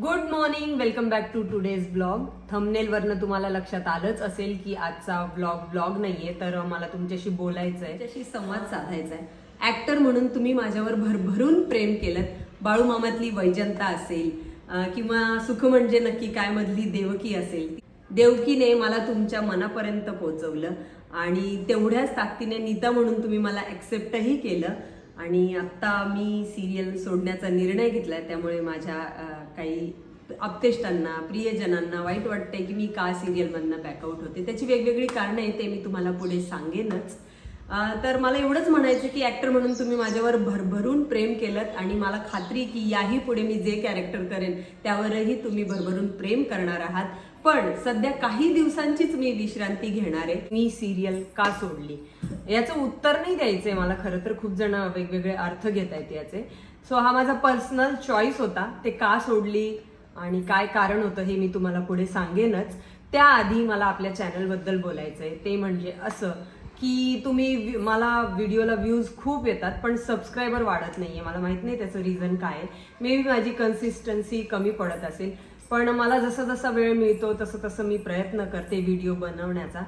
Good morning welcome back to today's blog थंबनेलवरनं तुम्हाला लक्षात आलंच असेल की आजचा ब्लॉग ब्लॉग नाहीये तर मला तुमच्याशी बोलायचं आहे तुमच्याशी संवाद साधायचा आहे ऍक्टर म्हणून तुम्ही माझ्यावर भरभरून प्रेम केलं बाळू मामातली वैजंता असेल किंवा सुख म्हणजे नक्की काय मधली देवकी असेल. देवकीने मला तुमच्या मनापर्यंत पोहोचवलं आणि तेवढ्याच ताकदीने नीता म्हणून तुम्ही मला ऍक्सेप्टही केलं. आणि आत्ता मी सिरियल सोडण्याचा निर्णय घेतलाय त्यामुळे माझ्या काही अपतेष्टांना प्रियजनांना वाईट वाटतंय की मी का सिरियलमधनं बॅकआउट होते? त्याची वेगवेगळी कारणं आहेत ते मी तुम्हाला पुढे सांगेनच. तर मला एवढंच म्हणायचं की ऍक्टर म्हणून तुम्ही माझ्यावर भरभरून प्रेम केलं आणि मला खात्री की याही पुढे मी जे कॅरेक्टर करेन त्यावरही तुम्ही भरभरून प्रेम करणार आहात. पण सध्या काही दिवसांचीच मी विश्रांती घेणार आहे. मी सिरियल का सोडली? याचं उत्तर नाही द्यायचंय मला खरं तर. खूप जण वेगवेगळे अर्थ घेत आहेत याचे. सो हा माझा पर्सनल चॉईस होता. ते का सोडली आणि काय कारण होतं हे मी तुम्हाला पुढे सांगेनच. त्याआधी मला आपल्या चॅनलबद्दल बोलायचं आहे ते म्हणजे असं. की तुम्ही मला व्हिडिओला व्ह्यूज खूप येतात पण सबस्क्रायबर वाढत नाही आहे मला माहीत नाही त्याचं रिझन काय आहे. मे बी माझी कन्सिस्टन्सी कमी पडत असेल. पण मला जसा जसा वेळ मिळतो तसं तसं मी प्रयत्न करते व्हिडिओ बनवण्याचा.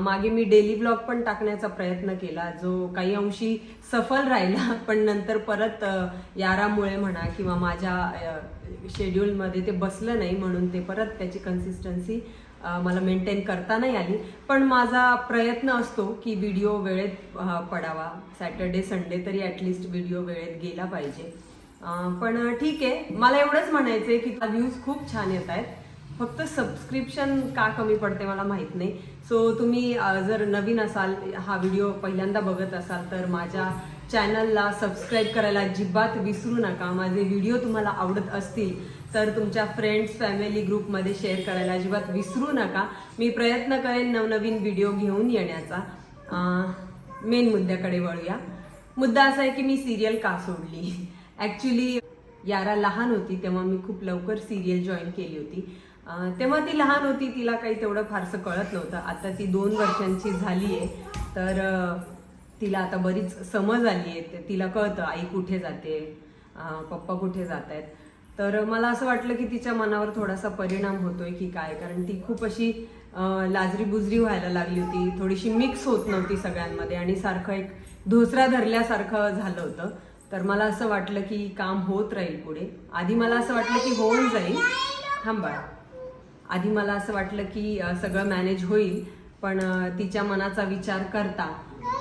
मागे मी डेली ब्लॉग पण टाकण्याचा प्रयत्न केला जो काही अंशी सफल राहिला पण नंतर परत यारामुळे म्हणा किंवा माझ्या शेड्यूलमध्ये ते बसलं नाही म्हणून ते परत त्याची कन्सिस्टन्सी मला मेंटेन करता नाही आली. पण माझा प्रयत्न असतो की व्हिडिओ वेळेत पडावा. सॅटर्डे संडे तरी ॲटलिस्ट व्हिडिओ वेळेत गेला पाहिजे. पण ठीक आहे. मला एवढंच म्हणायचं आहे की व्ह्यूज खूप छान येत आहेत. फक्त सबस्क्रिप्शन का कमी पडते मला माहीत नाही. सो तुम्ही जर नवीन असाल हा व्हिडिओ पहिल्यांदा बघत असाल तर माझ्या चॅनलला सबस्क्राईब करायला अजिबात विसरू नका. माझे व्हिडिओ तुम्हाला आवडत असतील तर तुमच्या फ्रेंड्स फॅमिली ग्रुपमध्ये शेअर करायला अजिबात विसरू नका. मी प्रयत्न करेन नवनवीन व्हिडिओ घेऊन येण्याचा. मेन मुद्द्याकडे वळूया. मुद्दा असा आहे की मी सिरियल का सोडली? ॲक्च्युली यारा लहान होती तेव्हा मी खूप लवकर सिरियल जॉईन केली होती. तेव्हा ती लहान होती तिला काही तेवढं फारसं कळत नव्हतं. आता ती दोन वर्षांची झाली आहे तर तिला आता बरीच समज आली आहे. तिला कळतं आई कुठे जाते? पप्पा कुठे जात आहेत तर मला असं वाटलं की तिच्या मनावर थोडासा परिणाम होतोय की काय? कारण ती खूप अशी लाजरी बुजरी व्हायला लागली होती. थोडीशी मिक्स होत नव्हती सगळ्यांमध्ये आणि सारखं एक धोसरा धरल्यासारखं झालं होतं. तर मला असं वाटलं की काम होत राहील पुढे. आधी मला असं वाटलं की होऊन जाईल. थांबा आधी मला असं वाटलं की सगळं मॅनेज होईल. पण तिच्या मनाचा विचार करता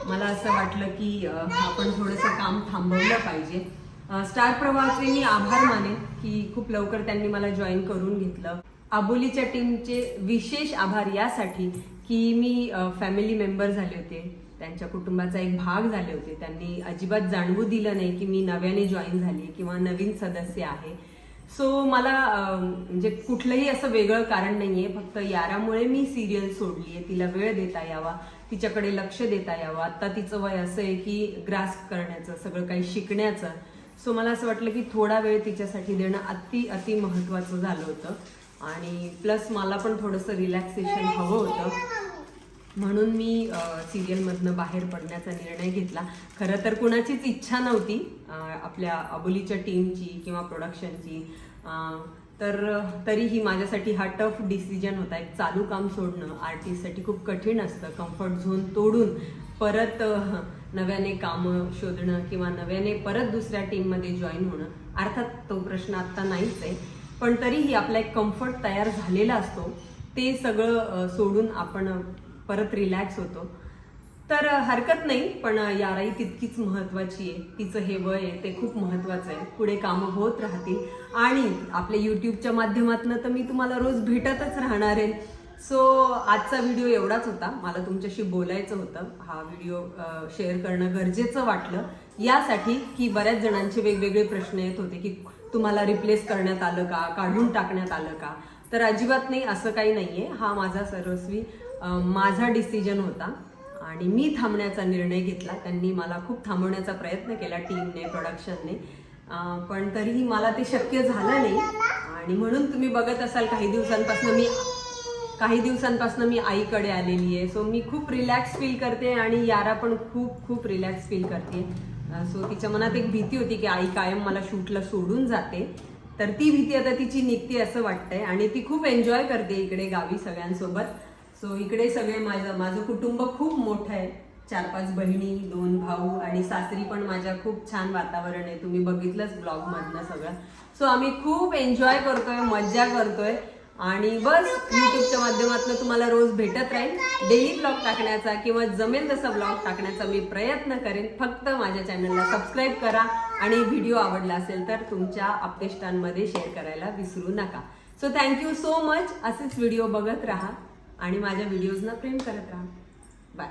मला असं वाटलं की आपण थोडंसं काम थांबवलं पाहिजे. स्टार प्रवाहाचे मी आभार मानेन की खूप लवकर त्यांनी मला जॉईन करून घेतलं. आबोलीच्या टीमचे विशेष आभार यासाठी की मी फॅमिली मेंबर झाले होते. त्यांच्या कुटुंबाचा एक भाग झाले होते. त्यांनी अजिबात जाणवू दिलं नाही की मी नव्याने जॉईन झाली किंवा नवीन सदस्य आहे. सो मला म्हणजे कुठलंही असं वेगळं कारण नाहीये. फक्त यारामुळे मी सिरियल सोडली आहे तिला वेळ देता यावा. तिच्याकडे लक्ष देता यावं. आता तिचं वय असं आहे की ग्रास्प करण्याचं सगळं काही शिकण्याचं. सो मला असं वाटलं की थोडा वेळ तिच्यासाठी देणं अति अति महत्वाचं झालं होतं. आणि प्लस मला पण थोडंसं रिलॅक्सेशन हवं होतं. म्हणून मी सिरियलमधनं बाहेर पडण्याचा निर्णय घेतला. खरं तर कुणाचीच इच्छा नव्हती आपल्या अबोलीच्या टीमची किंवा प्रोडक्शनची. तर तरीही माझ्यासाठी हा टफ डिसिजन होता. एक चालू काम सोडणं आर्टिस्टसाठी खूप कठीण असतं कम्फर्ट झोन तोडून परत नव्याने कामं शोधणं किंवा नव्याने परत दुसऱ्या टीममध्ये जॉईन होणं. अर्थात तो प्रश्न आत्ता नाहीच आहे. पण तरीही आपला एक कम्फर्ट तयार झालेला असतो. ते सगळं सोडून आपण परत रिलॅक्स होतो. तर हरकत नाही पण याराई तितकीच महत्वाची आहे. तिचं हे वय आहे ते खूप महत्वाचं आहे. पुढे कामं होत राहतील. आणि आपल्या यूट्यूबच्या माध्यमातून तर मी तुम्हाला रोज भेटतच राहणार आहे. सो आजचा व्हिडिओ एवढाच होता. मला तुमच्याशी बोलायचं होतं. हा व्हिडिओ शेअर करणं गरजेचं वाटलं. यासाठी की बऱ्याच जणांचे वेगवेगळे प्रश्न येत होते की तुम्हाला रिप्लेस करण्यात आलं का? काढून टाकण्यात आलं का? तर अजिबात नाही असं काही नाही आहे हा माझा सर्वस्वी माझा डिसिजन होता आणि मी थांबण्याचा निर्णय घेतला. त्यांनी मला खूप थांबवण्याचा प्रयत्न केला टीमने प्रोडक्शनने पण तरीही मला ते शक्य झालं नाही. आणि म्हणून तुम्ही बघत असाल काही दिवसांपासून मी काही दिवसांपासून मी आईकडे आलेली आहे. सो मी खूप रिलॅक्स फील करते आणि यारा पण खूप खूप रिलॅक्स फील करते. सो तिच्या मनात एक भीती होती की आई कायम मला शूटला सोडून जाते. तर ती भीती आता तिची निघते असं वाटतंय. आणि ती खूप एन्जॉय करते इकडे गावी सगळ्यांसोबत. सो इकडे सगळे माझं माझं कुटुंब खूप मोठं आहे. चार पाच बहिणी दोन भाऊ आणि सासरी पण माझ्या खूप छान वातावरण आहे. तुम्ही बघितलंच ब्लॉगमधलं सगळं. सो आम्ही खूप एन्जॉय करतोय मज्जा करतोय. आणि बस युट्यूबच्या माध्यमातून तुम्हाला रोज भेटत राहील डेली ब्लॉग टाकण्याचा किंवा जमेल तसा ब्लॉग टाकण्याचा मी प्रयत्न करेन. फक्त माझ्या चॅनलला सबस्क्राईब करा. आणि व्हिडिओ आवडला असेल तर तुमच्या आपतेष्टांमध्ये शेअर करायला विसरू नका. So thank you so much असेच व्हिडिओ बघत राहा. आणि माझ्या व्हिडिओजना प्रेम करत राहा. बाय